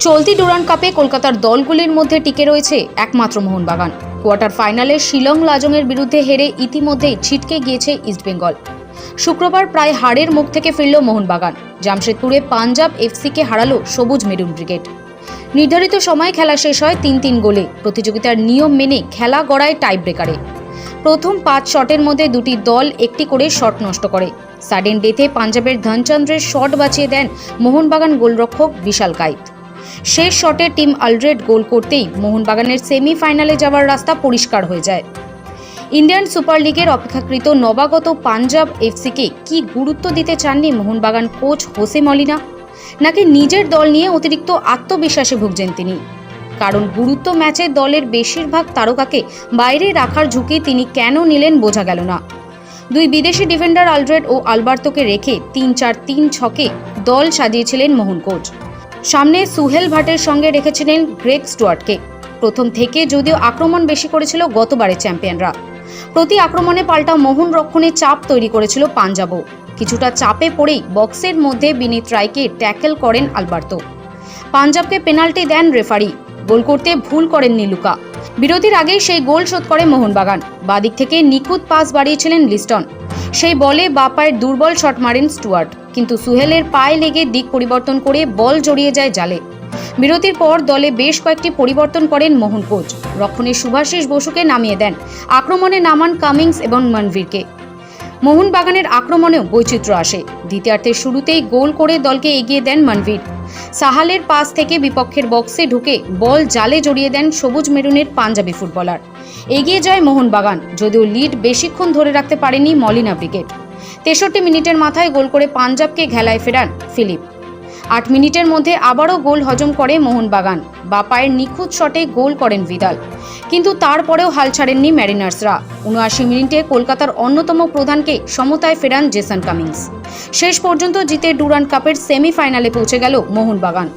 চলতি ডুরান্ড কাপে কলকাতার দলগুলির মধ্যে টিকে রয়েছে একমাত্র মোহনবাগান। কোয়ার্টার ফাইনালে শিলং লাজংয়ের বিরুদ্ধে হেরে ইতিমধ্যেই ছিটকে গিয়েছে ইস্টবেঙ্গল শুক্রবার প্রায় হারের মুখ থেকে ফিরল মোহনবাগান। জামশেদপুরে পাঞ্জাব এফসিকে হারালো সবুজ মেরুন ব্রিগেড। নির্ধারিত সময় খেলা শেষ হয় তিন তিন গোলে। প্রতিযোগিতার নিয়ম মেনে খেলা গড়ায় টাই ব্রেকারে প্রথম পাঁচ শটের মধ্যে দুটি দল একটি করে শট নষ্ট করে। সাডেন ডেথে পাঞ্জাবের ধনচন্দ্রের শট বাঁচিয়ে দেন মোহনবাগান গোলরক্ষক বিশাল কাইত শেষ শটে টিম আলড্রেড গোল করতেই মোহনবাগানের সেমিফাইনালে যাওয়ার রাস্তা পরিষ্কার হয়ে যায়। ইন্ডিয়ান সুপার লিগের অপেক্ষাকৃত নবাগত পাঞ্জাব এফসিকে কি গুরুত্ব দিতে চাননি মোহনবাগান কোচ হোসে মলিনা? নাকি নিজের দল নিয়ে অতিরিক্ত আত্মবিশ্বাসে ভুগছেন তিনি? কারণ গুরুত্ব ম্যাচে দলের বেশিরভাগ তারকাকে বাইরে রাখার ঝুঁকি তিনি কেন নিলেন বোঝা গেল না। দুই বিদেশি ডিফেন্ডার আলড্রেড ও আলবার্তোকে রেখে তিন চার তিন ছকে দল সাজিয়েছিলেন মোহন কোচ। সামনে সুহেল ভাটের সঙ্গে রেখেছিলেন গ্রেগ স্টুয়ার্টকে। প্রথম থেকে যদিও আক্রমণ বেশি করেছিল গতবারের চ্যাম্পিয়নরা। প্রতি আক্রমণে পাল্টা মোহন রক্ষণে চাপ তৈরি করেছিল পাঞ্জাবও। কিছুটা চাপে পড়েই বক্সের মধ্যে বিনীত রায়কে ট্যাকেল করেন আলবার্তো। পাঞ্জাবকে পেনাল্টি দেন রেফারি। গোল করতে ভুল করেননি লুকা। বিরতির আগেই সেই গোল শোধ করে মোহনবাগান। বাদিক থেকে নিখুঁত পাস বাড়িয়েছিলেন লিস্টন। সেই বলে বা পায়ের দুর্বল শট মারেন স্টুয়ার্ট। কিন্তু সুহেলের পায়ে লেগে দিক পরিবর্তন করে বল জড়িয়ে যায় জালে। বিরতির পর দলে বেশ কয়েকটি পরিবর্তন করেন মোহন কোচ। রক্ষণে সুভাশিস বসুকে নামিয়ে দেন। আক্রমণে নামান কামিংস এবং মনভীরকে। মোহনবাগানের আক্রমণেও বৈচিত্র্য আসে। দ্বিতীয়ার্ধের শুরুতেই গোল করে দলকে এগিয়ে দেন মনভীর। সাহালের পাস থেকে বিপক্ষের বক্সে ঢুকে বল জালে জড়িয়ে দেন সবুজ মেরুনের পাঞ্জাবি ফুটবলার। এগিয়ে যায় মোহনবাগান, যদিও লিড বেশিক্ষণ ধরে রাখতে পারেনি মলিনা ব্রিগেড। তেষট্টি মিনিটের মাথায় গোল করে পাঞ্জাবকে ঘেলায় ফেরান ফিলিপ। আট মিনিটের মধ্যে আবারও গোল হজম করে মোহনবাগান। বা পায়ের নিখুঁত শটে গোল করেন ভিদাল। কিন্তু তারপরেও হাল ছাড়েননি ম্যারিনার্সরা। উনআশি মিনিটে কলকাতার অন্যতম প্রধানকে সমতায় ফেরান জেসন কামিংস। শেষ পর্যন্ত জিতে ডুরান্ড কাপের সেমিফাইনালে পৌঁছে গেল মোহনবাগান।